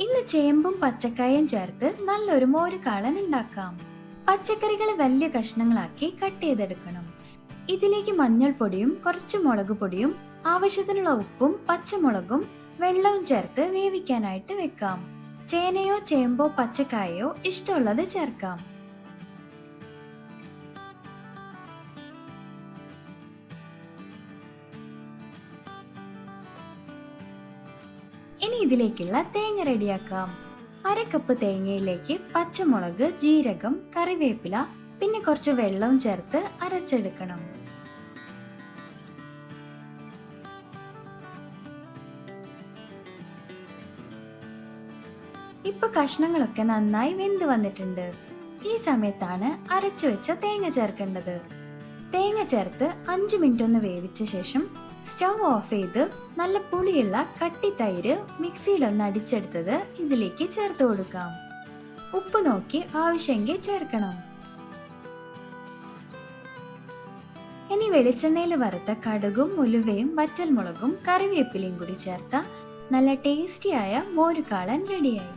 ഇന്ന് ചേമ്പും പച്ചക്കായും ചേർത്ത് നല്ലൊരു മോരുകാളൻ ഉണ്ടാക്കാം. പച്ചക്കറികൾ വലിയ കഷ്ണങ്ങളാക്കി കട്ട് ചെയ്തെടുക്കണം. ഇതിലേക്ക് മഞ്ഞൾപ്പൊടിയും കുറച്ച് മുളക് പൊടിയും ആവശ്യത്തിനുള്ള ഉപ്പും പച്ചമുളകും വെള്ളവും ചേർത്ത് വേവിക്കാനായിട്ട് വെക്കാം. ചേനയോ ചേമ്പോ പച്ചക്കായോ ഇഷ്ടമുള്ളത് ചേർക്കാം. ഇനി ഇതിലേക്കുള്ള തേങ്ങ റെഡിയാക്കാം. അര കപ്പ് തേങ്ങയിലേക്ക് പച്ചമുളക് ജീരകം കറിവേപ്പില പിന്നെ കുറച്ച് വെള്ളവും ചേർത്ത് അരച്ചെടുക്കണം. ഇപ്പൊ കഷ്ണങ്ങളൊക്കെ നന്നായി വെന്ത് വന്നിട്ടുണ്ട്. ഈ സമയത്താണ് അരച്ചു വെച്ച തേങ്ങ ചേർക്കേണ്ടത്. തേങ്ങ ചേർത്ത് അഞ്ച് മിനിറ്റ് ഒന്ന് വേവിച്ച ശേഷം സ്റ്റവ് ഓഫ് ചെയ്ത് നല്ല പുളിയുള്ള കട്ടി തൈര് മിക്സിയിലൊന്ന് അടിച്ചെടുത്തത് ഇതിലേക്ക് ചേർത്ത് കൊടുക്കാം. ഉപ്പ് നോക്കി ആവശ്യമെങ്കിൽ ചേർക്കണം. ഇനി വെളിച്ചെണ്ണയിൽ വറുത്ത കടുകും ഉലുവയും വറ്റൽമുളകും കറിവേപ്പിലയും കൂടി ചേർത്ത നല്ല ടേസ്റ്റിയായ മോരുകാളൻ റെഡിയായി.